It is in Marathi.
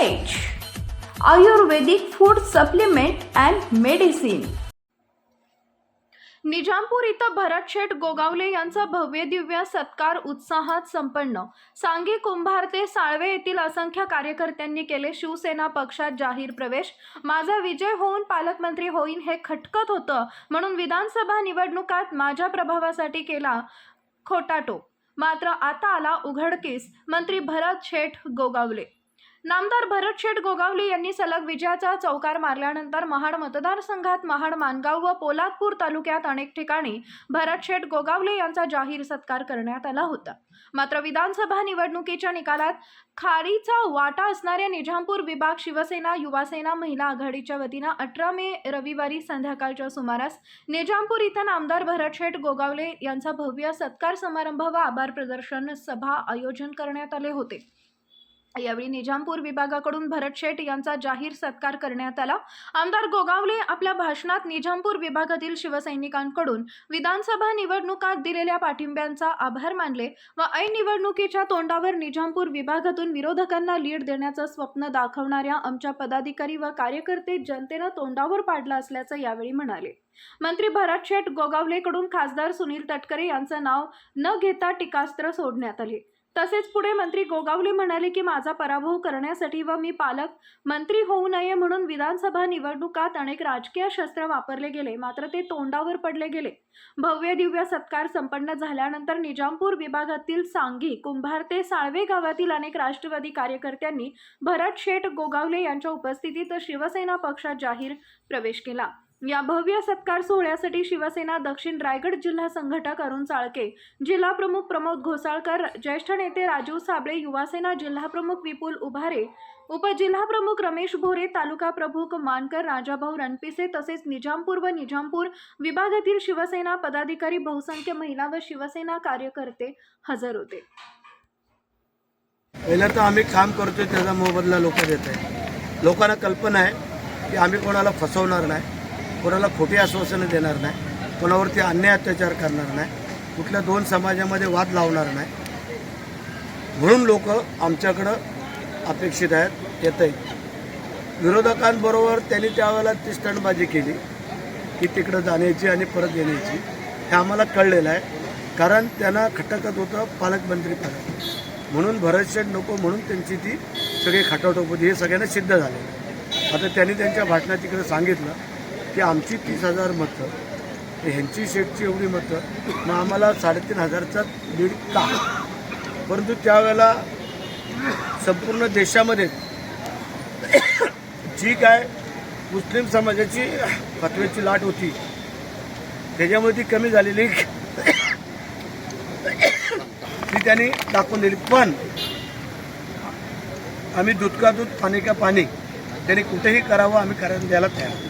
Ayurvedic food supplement and medicine Nizampur इथं भरतशेठ गोगावले यांचा भव्य दिव्य सत्कार उत्साहात संपन्न. सांगी कुंभार ते साळवे येथील असंख्य कार्यकर्त्यांनी केले. शिवसेना पक्षात जाहीर प्रवेश. माझा विजय होऊन पालकमंत्री होईन हे खटकत होतं म्हणून विधानसभा निवडणुकात माझ्या प्रभावासाठी केला खोटाटो. मात्र आता आला उघडकीस. मंत्री भरत शेठ गोगावले. नामदार भरत शेठ गोगावले यांनी सलग विजयाचा चौकार मारल्यानंतर महाड मतदारसंघात महाड मानगाव व पोलादपूर तालुक्यात अनेक ठिकाणी भरत शेठ गोगावले यांचा जाहीर सत्कार करण्यात आला होता. मात्र विधानसभा निवडणुकीच्या निकालात खारीचा वाटा असणाऱ्या निजामपूर विभाग शिवसेना युवासेना महिला आघाडीच्या वतीनं अठरा मे रविवारी संध्याकाळच्या सुमारास निजामपूर इथं नामदार भरत शेठ गोगावले यांचा भव्य सत्कार समारंभ व आभार प्रदर्शन सभा आयोजन करण्यात आले होते. यावेळी निजामपूर विभागाकडून भरत शेठ यांचा जाहीर सत्कार करण्यात आला. आमदार गोगावले आपल्या भाषणात निजामपूर विभागातील शिवसैनिकांकडून विधानसभा निवडणुकात दिलेल्या पाठिंब्यांचा आभार मानले व ऐन निवडणुकीच्या तोंडावर निजामपूर विभागातून विरोधकांना लीड देण्याचं स्वप्न दाखवणाऱ्या आमच्या पदाधिकारी व कार्यकर्ते जनतेनं तोंडावर पाडलं असल्याचं यावेळी म्हणाले. मंत्री भरत शेठ गोगावलेकडून खासदार सुनील तटकरे यांचं नाव न घेता टीकास्त्र सोडण्यात आले. तसेच पुढे मंत्री गोगावले म्हणाले की माझा पराभव करण्यासाठी व मी पालक मंत्री होऊ नये म्हणून विधानसभा निवडणुकात अनेक राजकीय शस्त्र वापरले गेले. मात्र ते तोंडावर पडले गेले. भव्य दिव्य सत्कार संपन्न झाल्यानंतर निजामपूर विभागातील सांगी कुंभार ते साळवे गावातील अनेक राष्ट्रवादी कार्यकर्त्यांनी भरत शेठ गोगावले यांच्या उपस्थितीत शिवसेना पक्षात जाहीर प्रवेश केला. या भव्य सत्कार सोहळ्यासाठी शिवसेना दक्षिण रायगड जिल्हा संघटक अरुण चाळके जिल्हा प्रमुख प्रमोद घोसाळकर ज्येष्ठ नेते राजीव साबळे युवासेना जिल्हा प्रमुख विपुल उभारे उपजिल्हा प्रमुख रमेश भोरे तालुका प्रमुख मानकर राजाभाऊ रणपिसे तसेच निजामपूर व निजामपूर विभागातील शिवसेना पदाधिकारी बहुसंख्य महिला व शिवसेना कार्यकर्ते हजर होते. पहिलं तर आम्ही काम करतोय त्याचा मोबदला लोक देत आहे लोकांना कल्पना आहे की आम्ही कोणाला फसवणार नाही. कोणाला खोटी आश्वासनं देणार नाही कोणावरती अन्याय अत्याचार करणार नाही कुठल्या दोन समाजामध्ये वाद लावणार नाही. म्हणून लोक आमच्याकडं अपेक्षित आहेत येत आहेत विरोधकांबरोबर त्यांनी त्यावेळेला ती स्टंटबाजी केली की तिकडं जाण्याची आणि परत येण्याची. हे आम्हाला कळलेलं आहे कारण त्यांना खटकत होतं पालकमंत्रीपद म्हणून भरतशेठ नको म्हणून त्यांची ती सगळी खटाटोप होती हे सगळ्यांना सिद्ध झाले आता त्यांनी त्यांच्या भाषणात तिकडे सांगितलं की आमची तीस हजार मतं. ह्यांची शेटची एवढी मतं. मग आम्हाला साडेतीन हजारचा लीड का. परंतु त्यावेळेला संपूर्ण देशामध्ये जी काय मुस्लिम समाजाची फतव्याची लाट होती त्याच्यामुळे ती कमी झालेली ती त्यांनी दाखवून दिली. पण आम्ही दूध का दूध पाणी का पाणी त्यांनी कुठेही करावं आम्ही करायला द्यायला तयार.